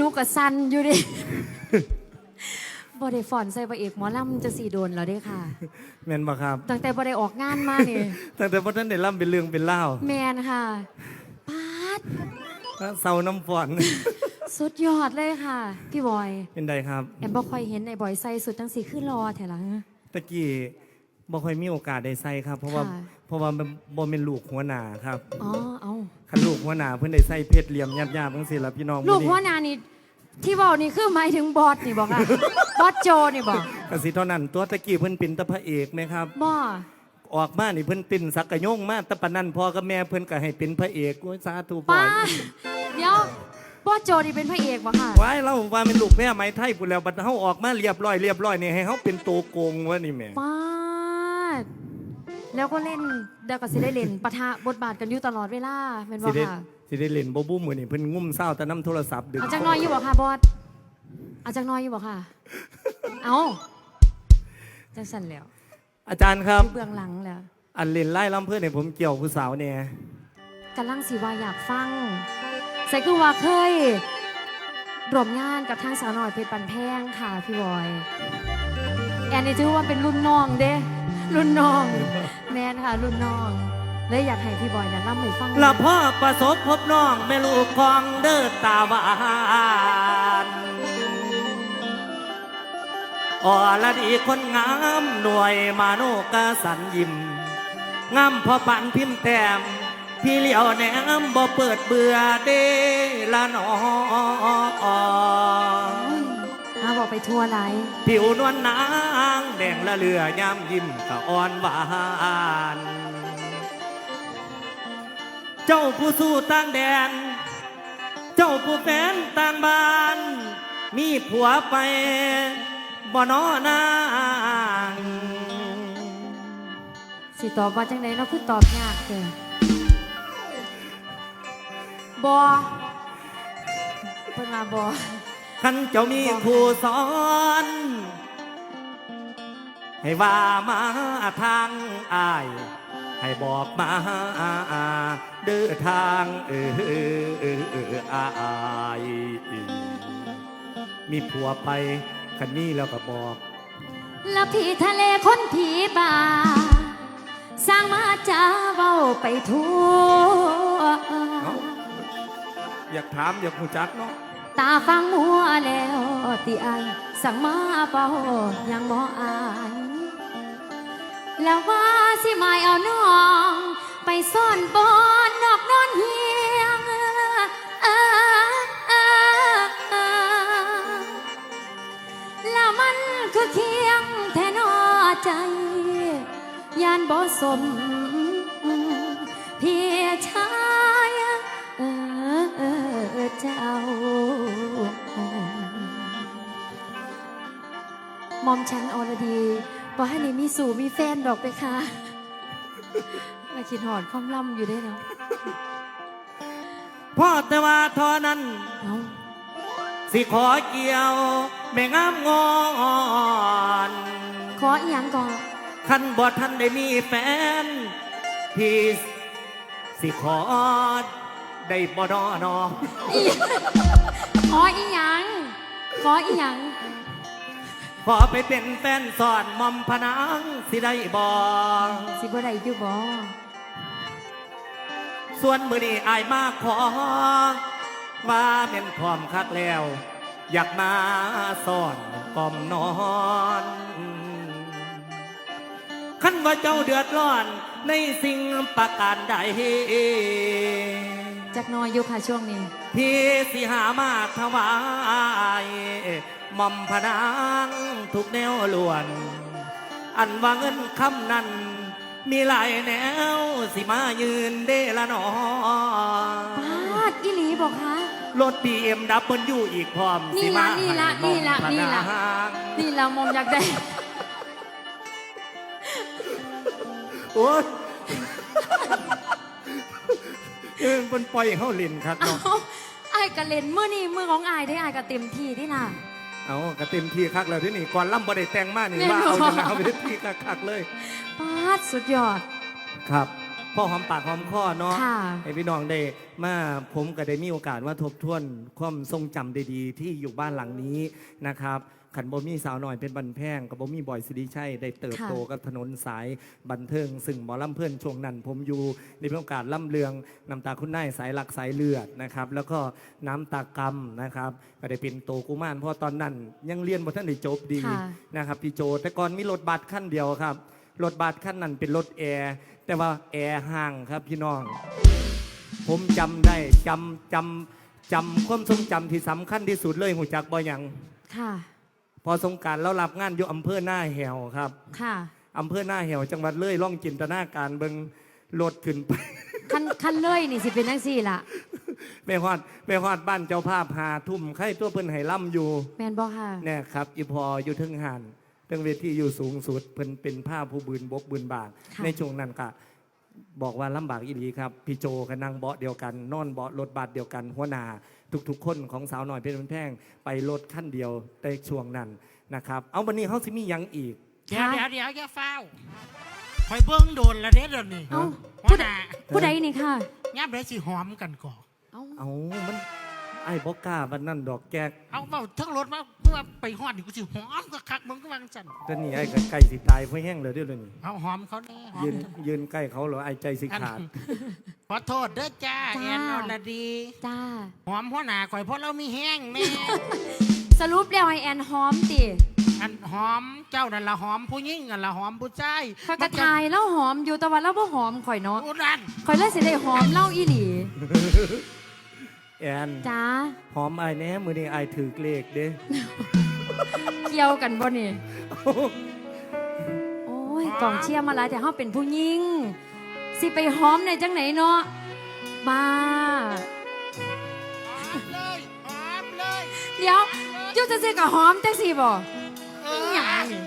หนูก็สันอยู่ดิบ่ได้ฝอนใส่พระเอกหมอลำจะสีโดนแล้วเด้ค่ะ แม่นบ่ครับ ตั้งแต่บ่ได้ออกงานมานี่ตั้งแต่พ่อท่านได้ล่ำเป็นเรื่องเป็นเล่าวแมนค่ะปาดเศร้าน้ำฝอน สุดยอดเลยค่ะ พี่บอย เป็นใดครับ แอมบ่ค่อยเห็นไอ้บอยใส่สุดทั้งสีขึ้นรอแถวหลัง ตะกี้ บ่ค่อยมีโอกาสได้ใส่ครับ เพราะว่าค่ะ เพราะว่ามันบ่เป็นลูกหัวหน้าครับอ๋อ เอาคันลูกหัวหน้าเพิ่นได้ใส่เพชรเหลี่ยมหยาบๆจังซี่ล่ะพี่น้องลูกมื้อหัวนี้หนานี่ที่บอกนี่คือหมายถึงบอสนี่บอกค่ะบอสโจนี่บอกก็สิเท่านั้นตัวตะกี้เพิ่นเป็นแตะพระเอกไหมครับบ่ออกมานี่เพิ่นเป็นสักกะโยงมาแต่ปานนั้นพ่อกับแม่เพิ่นก็ให้เป็นพระเอกโอ้ยสาธุพ่อป้าเดี๋ยวบอสโจนี่เป็นพระเอกบ่ค่ะว้ายเราว่าเป็นลูกแม่ไม้ไทยพุ่นแล้วบัดเฮาออกมาเรียบร้อยเรียบร้อยนี่ให้เฮาเป็นตัวโกงวะนี่แหม่ป้าด แล้วก็เล่นเดี๋ยวก็สิได้เล่นปะทะบทบาทกันอยู่ตลอดเวลาเป็นสิบ่ได้ค่ะสิได้เล่นบ่บู้มื้อนี่เพิ่นงุ่มเศร้าแต่น้ำโทรศัพท์ดึกเอาจักหน้อยอยู่บ่ค่ะบอสเอาจักหน้อยอยู่บ่ค่ะ เอาจังสั่นแล้วอาจารย์ครับอยู่เบื้องหลังแล้วอันเล่นไล่ลำเพื่อนเนี่ยผมเกี่ยวผู้สาวเนี่ยกำลังสิว่าอยากฟังใส่คือว่าเคยร่วมงานกับทางสาวน้อยเพชรปันแพงค่ะพี่บอย แอนนี่ถือว่าเป็นรุ่นน้องเด้ รุ่นน้อง แมนค่ะรุ่นน้องเลยอยากให้พี่บอยนะล่ำให้ฟังละพ่อประสบพบน้องแม่ลูกของเด้อตาหวานอ่อละดีคนงามหน่วยมาโนกะสันยิ้มงามพอปันพิมพ์แต้มพี่เลี้ยวแหนมบ่เปิดเบื่อเด้ละนอหาบอก ไปทั่วไรผิวนวลนางแดงละเลือยามยิ้มกะอ่อนหวานเจ้าผู้สู้ต่างแดน เจ้าผู้แฟนต่างบ้าน มีผัวไปบ่นอนางสิตอบว่าจังไดเนาะคือตอบยากเกินบอเพิ่นมาบอ คันเจ้ามีผู้สอน ให้ว่ามาทางอาย ให้บอกมาเดินทางเออเออเออเอออายมีผัวไปคันนี้แล้วก็บอกแล้วพี่ทะเลคนผีบา สร้างมาจ้าเว้าไปทั่ว อยากถามอยากหูจักเนาะ ตาฟังมัวแล้วติอายสั่งมาเป่ายังบ่อายแล้วว่าสิหมายเอาน้อง ไปซ่อนบอนนอกนอนเฮียงแล้วมันคือเคียงแทนอใจ ยานบ่สม ว่าให้นี่มีสู่มีแฟนดอกไปค่ะมาคิดหอดความล่ำอยู่ได้เนาะพ่อแต่ว่าเทอนั้น เอาสิขอเกี่ยวแม่งามงอนขออีหยังก่อนคันบ่ทันได้มีแฟน พี่สิขอได้บ่ดอนอขออีหยังขออีหยัง ขอไปเป็นแฟนสอนมอมพนังสิได้บ่สิบ่ได้อยู่บ่ส่วนมือนี้อายมาขอ ว่าเป็นพร้อมคักแล้ว อยากมาสอนกล่อมนอน ว่าเจ้าเดือดร้อน ในสิ่งประการใดจักหน้อยอยู่ค่ะช่วงนี้ พี่สิหามาถวายหม่อมพนางทุกแนวล้วน อันว่าเงินคำนั้น มีหลายแนว สิมายืนเดละหนอปาดอีหลีบอกคะรถบีเอ็มดับเบิลยูอีกพร้อมนี่สิละมานี่ละให้หม่อมนี่ละพนี่ละนางนี่เรามอมอยากได้ อ้ยเออมันปล่อยให้เขาเล่นครับเอาเนาะไอ้ายกะเล่นมือนี่มือของไอ้ายได้ไอ้ายกะเต็มที่ที่ล่ะ เอากระเต็มที่คักแล้วที่นี่ก่อนล่ำบ่ได้แต่งมานี่แน่นอนว่าเอาจะเอาไปที่คักๆเลย ปาดสุดยอด ครับพ่อหอมปากหอมคอเนาะค่ะให้พี่น้องได้มาผมก็ได้มีโอกาสว่าทบทวนความทรงจำดีๆ ที่อยู่บ้านหลังนี้นะครับ ขันบ่มีสาวหน่อยเป็นบันแพงกับบ่มีบอยสิริชัยได้เติบโตกับถนนสายบันเทิง ซึ่งหมอลำเพื่อนช่วงนั้นผมอยู่ในโอกาสล่ำเลืองน้ำตาคุณนายสายหลักสายเลือดนะครับแล้วก็น้ำตากรรมนะครับก็ได้เป็นโตกุมารเพราะตอนนั้นยังเรียนบ่ท่านได้จบดีค่ะนะครับพี่โจแต่ก่อนมีรถบัสขั้นเดียวครับรถบัสขั้นนั้นเป็นรถแอร์แต่ว่าแอร์ห่างครับพี่น้อง ผมจำได้จำจำจำความทรงจำที่สำคัญที่สุดเลยหูจักบ่หยังค่ะ พอสงกรารแล้วรับงานอยู่อำเภอหน้าแหวครับค่ะอำเภอหน้าแหวจังหวัดเลยล่องจินตนาการเบิงรถขึ้นไปคันคันเลยนี่สิเป็นจังซี่ล่ะไปฮอดไปฮอดบ้านเจ้าภาพหาทุ่มไข่ตัวเพิ่นให้ล่ำอยู่แมนบ่ค่ะ เนี่ยครับอีพออยู่เทึงหันเทึงเวทีอยู่สูงสุดเพิ่นเป็นผ้าผู้บืนบกบืนบางค่ะ ในช่วงนั้นก็ บอกว่าลำบากอีหลีครับ พี่โจก็นั่งเบาะเดียวกัน นอนเบาะรถบัสเดียวกัน หัวหน้าทุกๆ คนของสาวหน่อยเพชรบุญแพงไปรถขั้นเดียวในช่วงนั้นนะครับเอาวันนี้เขาสิมีหยังอีก เดี๋ยวค่ะเดี๋ยวเดี๋ยวอย่าเฝ้าคอยเบิ้งโดนละเด้เดี๋ยวนี้เอ้าหัผู้วใดหน้าผู้ใดนี่ค่ะ ย่ามได้สิหอมกันก่อน เอ้า เอามัน ไอ้บอกกล้าวันนั้นดอกแกกเอาเบาทั้งรถมาเพื่อไปหอดนี่กูสิหอมก็คักมึงก็วางจันแต่นี่ไอ้ก็ใกล้สิตายเพราะแห้งเลยเด้วยเลยนี่เอาหอมเขาแน่หอมยืนยืนใกล้เขาเหรอไอ้ใจสิอันขาด ขอโทษเด้อจ้าจ้า แอนอรดี จ้า หอมหัวหน้าข่อยเพราะเรามีแห้งแน่ สรุปแล้วให้แอนหอมติอันหอมเจ้านั่นละหอมผู้หญิงนั่นละหอมผู้ชายข้อยกระทายแล้วหอมอยู่แต่ว่าเราบ่หอมข่อยเนาะ อุดันข่อยเลยสิได้หอมเล่าอีหลี แอนจ้าหอมไอ้แหน่มือนี้ไอ้ถือเลขเด้ เกี่ยวกันบ่นี่ โอ้ยกล่องเชียร์มาหลายแต่เฮาเป็นผู้หญิง สิไปหอมในจังไหนเนาะบ้าหอมเลยหอมเลยเดี๋ยวอยู่จะซื้อกับหอมจังสิบ่เออีอหยังนี่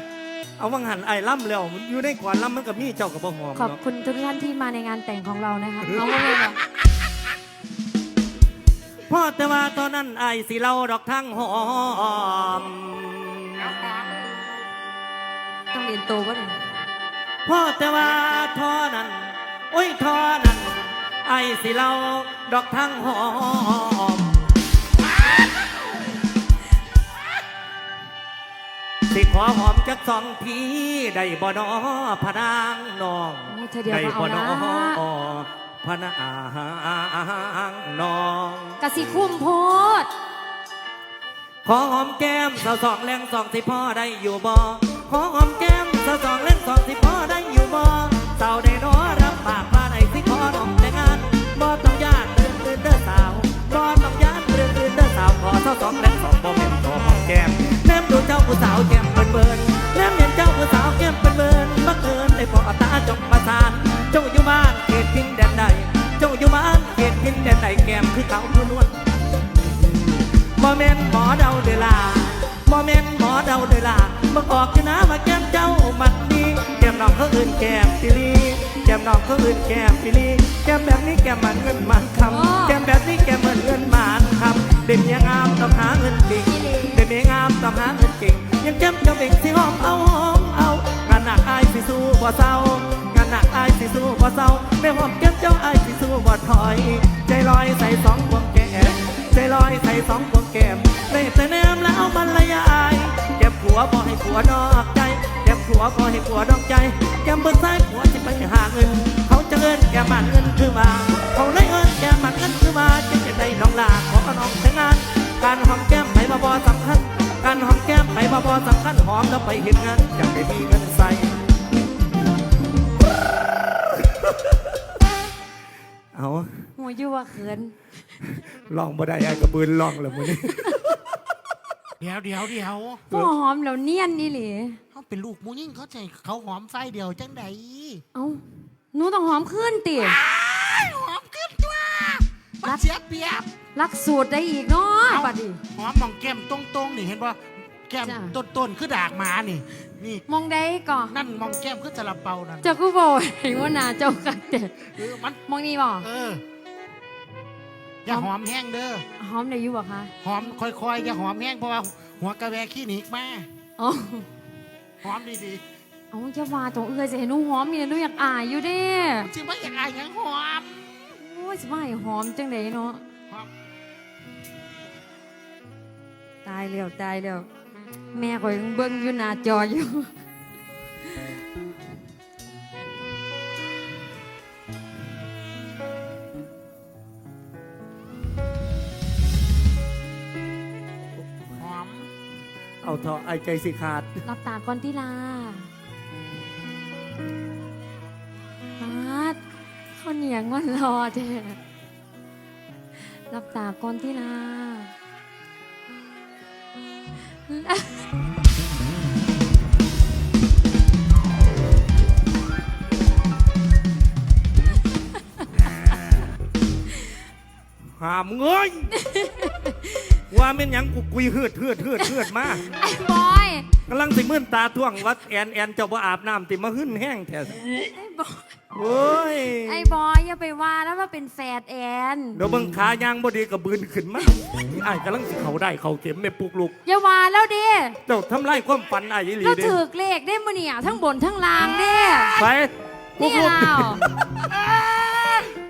เอาวังหันไอ้ล่ำแล้วมันอยู่ในก่อนล่ำมันกับมีเจ้ากับบ่หอมขอบเนาะคุณทุกท่านที่มาในงานแต่งของเรานะคะเอาไว้เลยค่ะ พ่อแต่ว่าตอนนั้นไอ้สิเล่าดอกทั้งหอมเอาหอม ต้องเรียนโตบ่เนี่ยพ่อแต่ว่าทอนั้น โอ้ยทอนั้น ไอ้สิเล่าดอกทั้งหอม สิขอหอมจักสองทีได้บ่นอพะนางน้อง โอ้เธอเดียวได้ก็เอาบ่นละอพะนางน้อง กะสิคุ้มโพดขอหอมแก้มสาวสองแรงสองสิพ่อได้อยู่บ่ขอหอมแก้มสาวสองแรงสองสิพ่อได้อยู่บ่สาวได้นอรับปากว่าได้สิขอน้องแต่งงานบ่ต้องยานเดินเดินเด้อสาวบ่ต้องยานเดินเดินเด้อสาวขอสาวสองแรงสองบ่เป็นขอหอมแก้มแนมดูเจ้าผู้สาวแก้มเบิ่นเบิ่นแนมเห็นเจ้าผู้สาวแก้มเบิ่นเบิ่นบังเอิญได้พอตาจงประสานเจ้าอยู่บ้าน เขตพินแดนใดแก้มคือเขาเพื่อนวลบ่แม่นหมอเดาเดอลาบ่แม่นหมอเดาเดอลามาบอกกันนะว่าแก้มเจ้ามันดีแก้มน้องเขาอื่นแก้มปิลีแก้มน้องเขาอื่นแก้มปิลีแก้มแบบนี้แก้มมันเงินมันคำแก้มแบบนี้แก้มมันเงินมันคำเด็กยังงามต้องหาเงินเก่งเด็กยังงามต้องหาเงินเก่งยังแก้มเจ้าเบ่งสิหอมเอาหอมเอางานหนักอายสิสู้บ่เศร้า สิสู้บ่เศร้าไม่หอมแก้มเจ้าอายสิสู้บ่ถอย ใจลอยใส่สองพวงแก้มใจลอยใส่สองพวงแก้มในแต่แนมแล้วมันละยายเก็บผัวบ่ให้ผัวนอกใจเก็บผัวบ่ให้ผัวนอกใจแก้มเบิ่งซ้ายผัวจะไปหาเงิน เขาจะเงินแก้มมันเงินคือมาเขาได้เงินแก้มมันเงินคือมาจึงจะได้น้องลาขอน้องแต่งงานการหอมแก้มไปบ่บ่สำคัญการหอมแก้มไปบ่บ่สำคัญหอมแล้วไปเห็นงานอยากได้มีเงินใส่ อยู่ว่าเขินลองบ่ได้ไอ้กระบืนลองแล้วมื้อนี้เดี๋ยวเดี๋ยวเดี๋ยวพ่อหอมแล้วเนียนนี่หลีเขาเป็นลูกหมูยิ่งเขาใจเขาหอมไฟเดียวจังใดเอ้าหนูต้องหอมขึ้นติหอมขึ้นตัวมันเสียเปรียบรักสูตรได้อีกเนาะเอ้าบัดนี้หอมมองแก้มตรงๆนี่เห็นป่ะแก้มจ้ะต้นๆคือดากหมานี่นี่มองได้ก่อนนั่นมองแก้มคือซาลาเปานั่นเจ้ากูบอกเห็นว่าหนาเจ้ากัดเด็ดเออมันมองนี่บ่เออ อย่าหอมแห้งเด้อหอมได้อยู่บ่คะหอมค่อยๆอย่าหอมแห้งเพราะว่าหัวกระแวขี้หนีกมาอ๋อหอมดีเอาจะว่าตรงเอื้อยจะเห็นหนูหอมนี่นะหนูอยากอายอยู่เด้ๆจริงว่าอย่างไรยังหอมโอ้ยสิว่าให้หอมจังไดเนาะหอมตายแล้วตายแล้วแม่ก็ยังเบิ่งอยู่หน้าจออยู่ เอาเถอะไอใจสิขาด รับตาก่อนที่ลาปาดข้าวเหนียงมันรอเจ้รับตาก่อนที่ลา หามเงยว่าแม่นหยังกูกุยเฮือดเฮือดเฮือดเฮือดมาไอ้บอยกำลังสิมื่นตาท่วงว่าแอนแอนเจ้าบ่อาบน้ำติมาหึ้นแห้งแท้ไอ้บอยโอ้ยไอ้บอยอย่าไปว่าแล้วว่าเป็นแฟดแอนเดี๋ยวเบิ่งขายางบ่ดีกับบืนขึ้นมาไอ้ายกำลังสิเขาได้เขาเข็มแม่ปลุกลูก อย่าว่าแล้วเด้เจ้าทำลายความฝันไอ้ายอีหลีเราเด้ถือเลขได้มื้อเนี่ยทั้งบนทั้งล่างเด้ไปปลุนี่กลูก เรา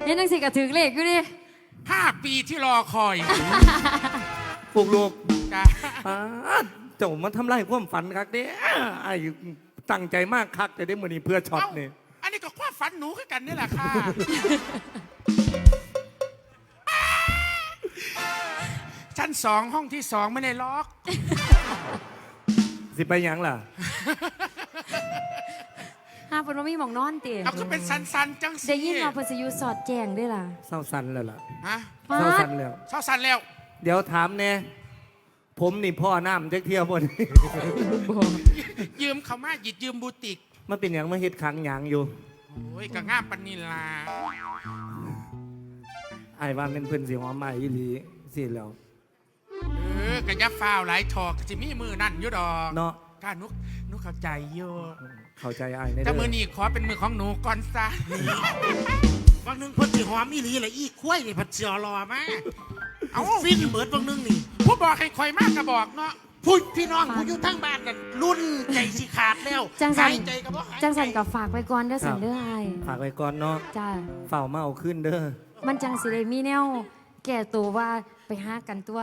เห็นจังสิก็ถือเลขอยู่ดิ ห้าปีที่รอคอยปลุกลูกจ้ะป๊าดเจ้ามาทำลายความฝันคักเด้ไอ้ายตั้งใจมากคักจะได้มื้อนี้เพื่อช็อตเอ้านี่อันนี้ก็ความฝันหนูคือกันนี่แหละค่ะ ชั้นสองห้องที่สองไม่ได้ล็อก สิไปหยังล่ะหา เพิ่นว่ามีหมองนอนติเอาก็เป็นสันๆจังสิได้ยินว่าเพิ่นสิอยู่สอดแจ้งด้วยล่ะเศร้าสันแล้วล่ะฮะเศร้าสันแล้ว เศร้าสันแล้วเดี๋ยวถามแน่ผมนี่พ่อน้ำจักเที่ยวบน ยืมเขามาหยิดยืมบูติกมันเป็นอย่างมาเฮ็ดขังหยางอยู่โอ้ยก็งามปันนิลาไอ้ายว่าเป็นเพิ่นสิหอมมาอีหลีสิแล้ว เออก็ยับฟ้าวหลายทอกจิมีมือนั่นอยุดอกเนาะ ก้านุกนุกเข้าใจอยู่ เข้าใจไอ้ายในแต่เด้มืออนี้ขอเป็นมือของหนูก่อนซะบางนึงเพิ่นสิหอมอีหลีละอีคุ้ยนี่เพัดเสียรอมาเอาฟินเบิดบางนึงนี่ ผู้บอกให้คอยมากก็บอกเนาะพูดพี่น้องผู้อยู่ทั้งบ้านกันรุ่นใจสิขาดแล้วจังสัน หายใจก็บ่หายใจจังสันก็ฝากไว้ก่อนเด้อสันเด้อไอ้ฝากไว้ก่อนเนาะจ้า เฝ้ามาเอาขึ้นเด้อมันจังสิได้มีแนว แก่ตัวว่าไปหากันตัว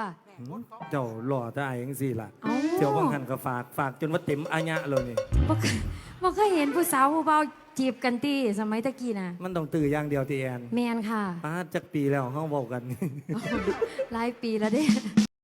เจ้าหล่อแต่ไอ้จังซี่ล่ะเอ้าเที่ยวบางหันก็ฝากฝากจนว่าเต็มอาญะเลยนี่บ่เคย บ่เคยเห็นผู้สาวผู้เบาจีบกันตีสมัยตะกี้น่ะมันต้องตื่ออย่างเดียวที่แอนแมนค่ะป้าดจักปีแล้วเฮาเว้ากัน หลายปีแล้วเด้